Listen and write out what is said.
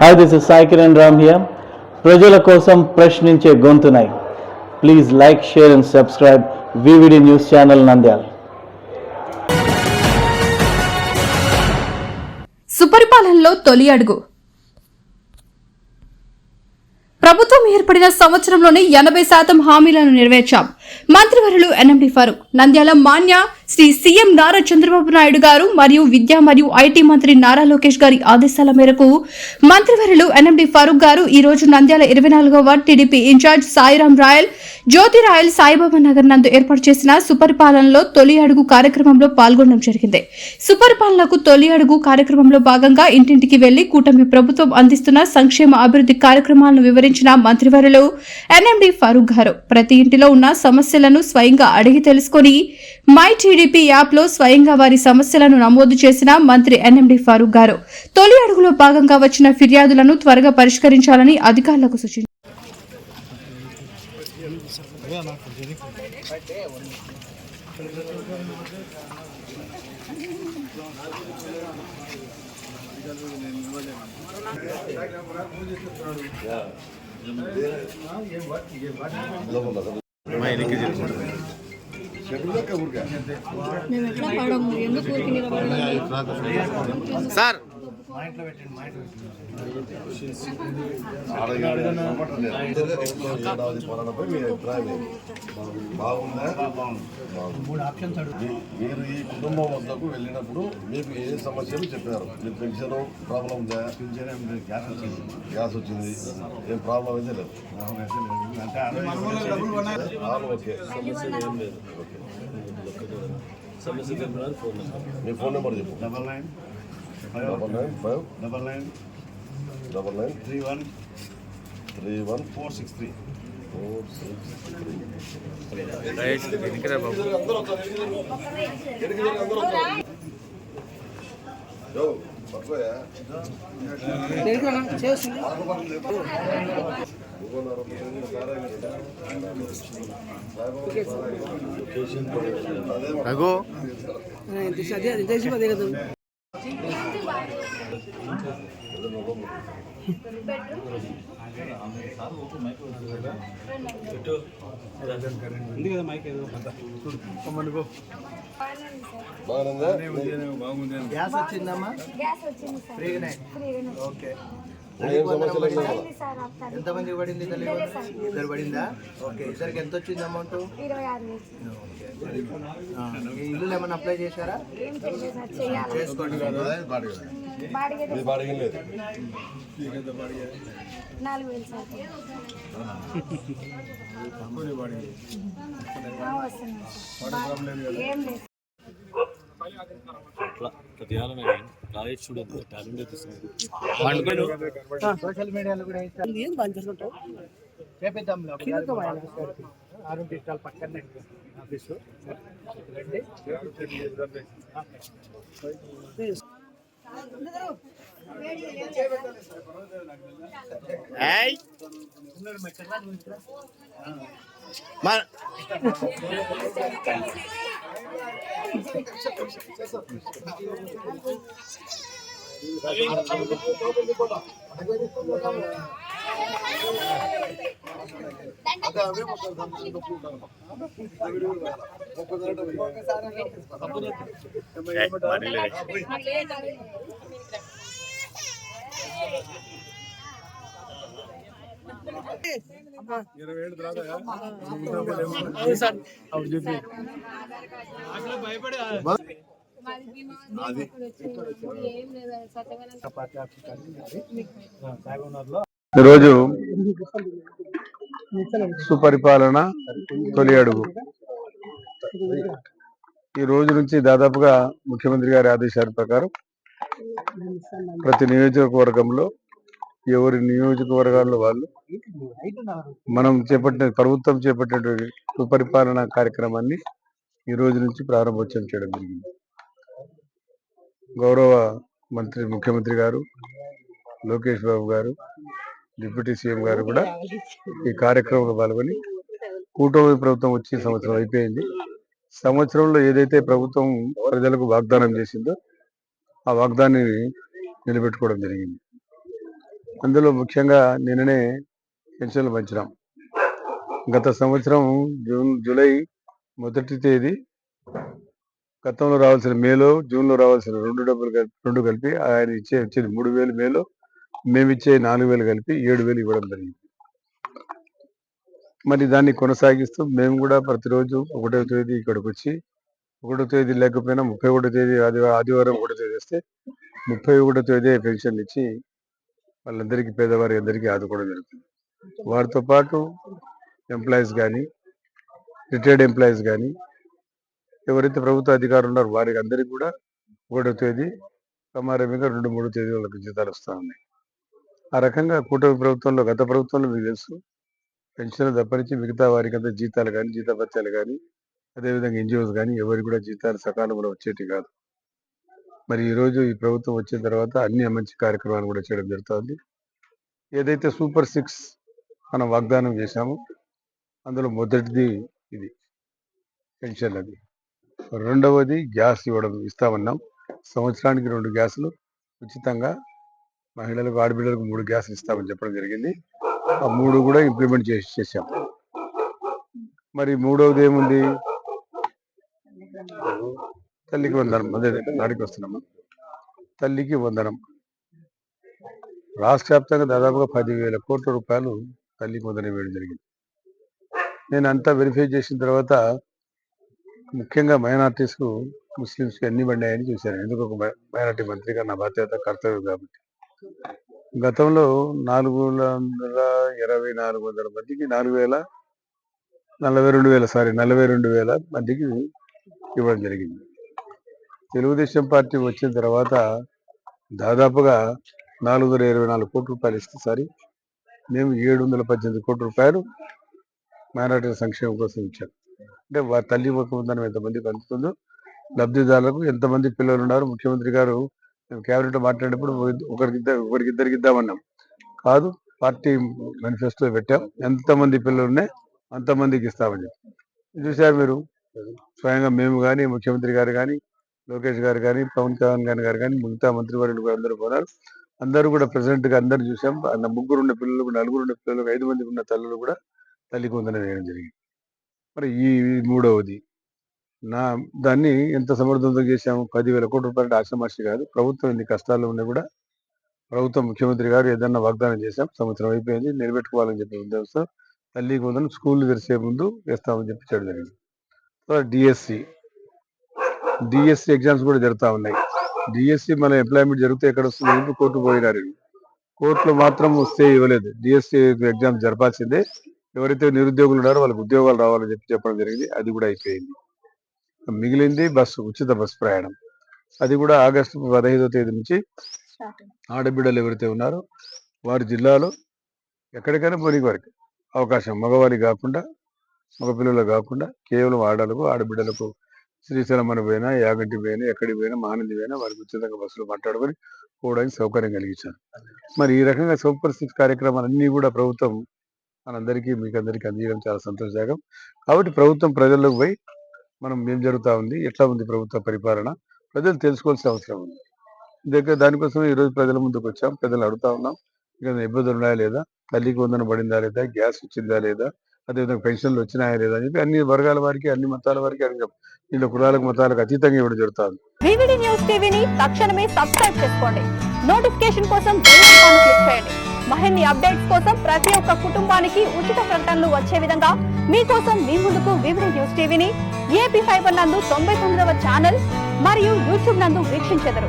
Hi this is Sai Kiran Ram here ప్రజల కోసం ప్రశ్నించే గొంతునై. Please like share and subscribe VVD news channel Nandyala సుపరిపాలనలో తొలి అడుగు. ప్రభుత్వం ఏర్పడిన సంవత్సరంలోనే ఎనభై శాతం హామీలను నెరవేర్చాం. మంత్రివర్యులు ఎన్ఎండి ఫరూక్ నంద్యాల మాన్య శ్రీ సీఎం నారా చంద్రబాబు నాయుడు గారు మరియు విద్యా మరియు ఐటీ మంత్రి నారా లోకేష్ గారి ఆదేశాల మేరకు మంత్రివర్యులు ఎన్ఎండి ఫరూక్ గారు ఈ రోజు నంద్యాల ఇరవై నాలుగో ward TDP in-charge Sairam Royal Jyothi Royal Saibaba Nagar నందు ఏర్పాటు చేసిన సుపరిపాలనలో తొలి అడుగు కార్యక్రమంలో పాల్గొనడం జరిగింది. సుపరిపాలనకు తొలి అడుగు కార్యక్రమంలో భాగంగా ఇంటింటికి వెళ్ళి కూటమి ప్రభుత్వం అందిస్తున్న సంక్షేమ అభివృద్ధి కార్యక్రమాలను వివరించిన మంత్రివర్యులు ఎన్ఎండి ఫరూక్ గారు ప్రతి ఇంటిలో ఉన్న సమస్యలను స్వయంగా అడిగి తెలుసుకొని మై టీడీపీ యాప్లో స్వయంగా వారి సమస్యలను నమోదు చేసిన మంత్రి ఎన్ఎండి ఫారూక్ గారు. తొలి అడుగులో భాగంగా వచ్చిన ఫిర్యాదులను త్వరగా పరిష్కరించాలని అధికారులకు సూచించారు. మా ఎట్లా సార్ మీరు ఈ కుటుంబం వద్దకు వెళ్ళినప్పుడు మీకు ఏ సమస్యలు చెప్పారు మీ పెన్షన్ ప్రాబ్లం ఉందా గ్యాస్ వచ్చింది గ్యాస్ వచ్చింది ఏం ప్రాబ్లం అయితే లేదు. అంటే అరవై ఆల్ ఓకే. మీ ఫోన్ నెంబర్ చెప్పు double nine five double nine five double nine double nine three one three one four six three four six three యో, పట్టుకోయా. అదే రఘు. బాగుందా. గ్యాస్ వచ్చిందమ్మా? గ్యాస్ వచ్చింది ఫ్రీగానే. ఓకే. ఎంతమంది పడింది తల్లి ఇద్దరు పడిందా? ఓకే ఇద్దరికి ఎంత వచ్చింది అమౌంట్? ఇల్లు ఏమైనా అప్లై చేశారా? చేసుకోండి. ఏం లేదు సార్. ఏం లేదు సోషల్ మీడియాలో కూడా చేపిద్దాం పక్కనే ఆఫీసు. రండి. మా- ఏయ్, మరీ లేదు. ఇరవై ఏడు తర్వాత ఏం లేదు సత్యమైన పార్టీ ఆఫీస్ ఈరోజు సుపరిపాలన తొలి అడుగు. ఈ రోజు నుంచి దాదాపుగా ముఖ్యమంత్రి గారి ఆదేశాల ప్రకారం ప్రతి నియోజకవర్గంలో ఎవరి నియోజకవర్గాల్లో వాళ్ళు మనం చేపట్టిన ప్రభుత్వం చేపట్టినటువంటి సుపరిపాలన కార్యక్రమాన్ని ఈ రోజు నుంచి ప్రారంభోత్సవం చేయడం జరిగింది. గౌరవ మంత్రి ముఖ్యమంత్రి గారు లోకేష్ బాబు గారు డిప్యూటీ సీఎం గారు కూడా ఈ కార్యక్రమంలో పాల్గొని కూటమి ప్రభుత్వం వచ్చి సంవత్సరం అయిపోయింది. సంవత్సరంలో ఏదైతే ప్రభుత్వం ప్రజలకు వాగ్దానం చేసిందో ఆ వాగ్దానాన్ని నిలబెట్టుకోవడం జరిగింది. అందులో ముఖ్యంగా నిన్ననే పెన్షన్లు పంచినాం. గత సంవత్సరం జూన్ జూలై మొదటి తేదీ గతంలో రావాల్సిన మేలో జూన్లో రావాల్సిన రెండు డబ్బులు కలిపి రెండు కలిపి ఆయన ఇచ్చే వచ్చేది మూడు వేలు మేలో మేము ఇచ్చే నాలుగు వేలు కలిపి ఏడు వేలు ఇవ్వడం జరిగింది. మరి దాన్ని కొనసాగిస్తూ మేము కూడా ప్రతిరోజు ఒకటో తేదీ ఇక్కడికి వచ్చి ఒకటో తేదీ లేకపోయినా ముప్పై ఒకటో తేదీ ఆదివారం ఆదివారం ఒకటో తేదీ వస్తే ముప్పై ఒకటో తేదీ పెన్షన్ ఇచ్చి వాళ్ళందరికీ పేదవారి అందరికీ ఆదుకోవడం జరుగుతుంది. వారితో పాటు ఎంప్లాయీస్ కానీ రిటైర్డ్ ఎంప్లాయీస్ కానీ ఎవరైతే ప్రభుత్వ అధికారులు ఉన్నారో వారికి అందరికీ కూడా ఒకటో తేదీ సమారంభంగా రెండు మూడు తేదీలకు జీతాలు వస్తూ ఉన్నాయి. ఆ రకంగా కూటమి ప్రభుత్వంలో గత ప్రభుత్వంలో మీకు తెలుసు పెన్షన్ తప్పనించి మిగతా వారికి అంతా జీతాలు కానీ జీతభత్యాలు కానీ అదేవిధంగా ఎన్జిఓస్ కానీ ఎవరికి కూడా జీతాలు సకాలంలో వచ్చేటి కాదు. మరి ఈరోజు ఈ ప్రభుత్వం వచ్చిన తర్వాత అన్ని మంచి కార్యక్రమాలు కూడా చేయడం జరుగుతుంది. ఏదైతే సూపర్ సిక్స్ మనం వాగ్దానం చేశామో అందులో మొదటిది ఇది పెన్షన్ అది. రెండవది గ్యాస్ ఇవ్వడం ఇస్తామన్నాం. సంవత్సరానికి రెండు గ్యాసులు ఉచితంగా మహిళలకు ఆడబిడ్డలకు మూడు గ్యాసులు ఇస్తామని చెప్పడం జరిగింది. ఆ మూడు కూడా ఇంప్లిమెంట్ చేసి చేశాం. మరి మూడవది ఏముంది? తల్లికి వందనం. అదే నాడికి వస్తున్నాము? తల్లికి వందనం. రాష్ట్ర వ్యాప్తంగా దాదాపుగా పదివేల కోట్ల రూపాయలు తల్లికి వందనం వేయడం జరిగింది. నేను అంతా వెరిఫై చేసిన తర్వాత ముఖ్యంగా మైనార్టీస్కు ముస్లిమ్స్కి అన్ని పడినాయని చూశాను. ఎందుకు ఒక మైనార్టీ మంత్రిగా నా బాధ్యత కర్తవ్యం కాబట్టి. గతంలో నాలుగు వందల ఇరవై నాలుగు వందల మందికి నాలుగు వేల నలభై రెండు వేల సారీ నలభై రెండు వేల మందికి ఇవ్వడం జరిగింది. తెలుగుదేశం పార్టీ వచ్చిన తర్వాత దాదాపుగా నాలుగు వందల ఇరవై నాలుగు కోట్ల రూపాయలు ఇస్తే సారి మేము ఏడు వందల పద్దెనిమిది కోట్ల రూపాయలు మైనార్టీల సంక్షేమం కోసం ఇచ్చాం. అంటే వారి తల్లి ముఖం ఎంతమందికి అందుతుందో లబ్ధిదారులకు ఎంతమంది పిల్లలు ఉన్నారు ముఖ్యమంత్రి గారు మేము క్యాబినెట్ మాట్లాడేటప్పుడు ఒకరికిద్దరు ఒకరికిద్దరికి ఇద్దామన్నాం. కాదు పార్టీ మేనిఫెస్టో పెట్టాం. ఎంతమంది పిల్లలు ఉన్నాయి అంతమందికి ఇస్తామని చెప్పి. చూశారు మీరు. స్వయంగా మేము కానీ ముఖ్యమంత్రి గారు కానీ లోకేష్ గారు కానీ పవన్ కళ్యాణ్ గారి గారు కానీ మిగతా మంత్రివర్యులు కూడా అందరూ పోనారు. అందరూ కూడా ప్రెసిడెంట్గా అందరు చూసాం. ఆ ముగ్గురు ఉన్న పిల్లలు నలుగురు ఉన్న పిల్లలు ఐదు మంది ఉన్న తల్లులు కూడా తల్లికి కొందన వేయడం జరిగింది. మరి ఈ మూడవది నా దాన్ని ఎంత సమర్థవంతం చేశాము? పదివేల కోట్ల రూపాయలు ఆశమాషి కాదు. ప్రభుత్వం ఎన్ని కష్టాలు ఉన్నా కూడా ప్రభుత్వం ముఖ్యమంత్రి గారు ఏదన్నా వాగ్దానం చేశాం సంవత్సరం అయిపోయింది నిలబెట్టుకోవాలని చెప్పి ఉద్దేశం తల్లికి కొందరు స్కూల్ తెరిసే ముందు వేస్తామని చెప్పి చేయడం జరిగింది. తర్వాత డిఎస్సి డిఎస్సి ఎగ్జామ్స్ కూడా జరుగుతూ ఉన్నాయి. డిఎస్సి మన ఎంప్లాయ్మెంట్ జరిగితే ఎక్కడ వస్తుంది? ఎందుకు కోర్టు పోయినారు? కోర్టులో మాత్రం వస్తే ఇవ్వలేదు. డిఎస్సి ఎగ్జామ్ జరపాల్సిందే. ఎవరైతే నిరుద్యోగులు ఉన్నారో వాళ్ళకి ఉద్యోగాలు రావాలని చెప్పి చెప్పడం జరిగింది. అది కూడా అయిపోయింది. మిగిలింది బస్సు ఉచిత బస్సు ప్రయాణం. అది కూడా ఆగస్టు పదహైదో తేదీ నుంచి ఆడబిడ్డలు ఎవరైతే ఉన్నారో వారి జిల్లాలో ఎక్కడికైనా పోనీ వారికి అవకాశం. మగవారికి కాకుండా మగపిల్లలు కాకుండా కేవలం ఆడలకు ఆడబిడ్డలకు శ్రీశైలమని పోయినా యాగంటి పోయినా ఎక్కడికి పోయినా మహానంది పోయినా వారికి ఉచితంగా బస్సులు మాట్లాడుకొని పోవడానికి సౌకర్యం కలిగించారు. మరి ఈ రకంగా సూపర్ సిక్స్ కార్యక్రమాలన్నీ కూడా ప్రభుత్వం మనందరికీ మీకు అందరికీ అందించడం చాలా సంతోషదాయకం. కాబట్టి ప్రభుత్వం ప్రజల్లోకి పోయి మనం ఏం జరుగుతా ఉంది ఎట్లా ఉంది ప్రభుత్వ పరిపాలన ప్రజలు తెలుసుకోవాల్సిన అవసరం ఉంది. దగ్గర దానికోసం ఈ రోజు ప్రజల ముందుకు వచ్చాం ప్రజలు అడుగుతా ఉన్నాం. ఇబ్బందులు ఉన్నాయా లేదా? తల్లికి వందన పడిందా లేదా? గ్యాస్ వచ్చిందా లేదా? అదేవిధంగా పెన్షన్లు వచ్చినాయా లేదా అని చెప్పి అన్ని వర్గాల వారికి అన్ని మతాల వారికి అడిగాం దీంట్లో కులాలకు మతాలకు అతీతంగా ఇవ్వడం జరుగుతుంది. వివిడి న్యూస్ టీవీని తక్షణమే సబ్స్క్రైబ్ చేసుకోండి. నోటిఫికేషన్ కోసం బెల్ ఐకాన్ క్లిక్ చేయండి. మరిన్ని అప్డేట్స్ కోసం ప్రతి ఒక్క కుటుంబానికి ఉచిత ప్రకటనలు వచ్చే విధంగా మీకోసం మీ ముందుకు వివిడి న్యూస్ టీవీని ఏపీ ఫైబర్ నందు తొంభై తొమ్మిదవ ఛానల్ మరియు యూట్యూబ్ నందు వీక్షించెదరు.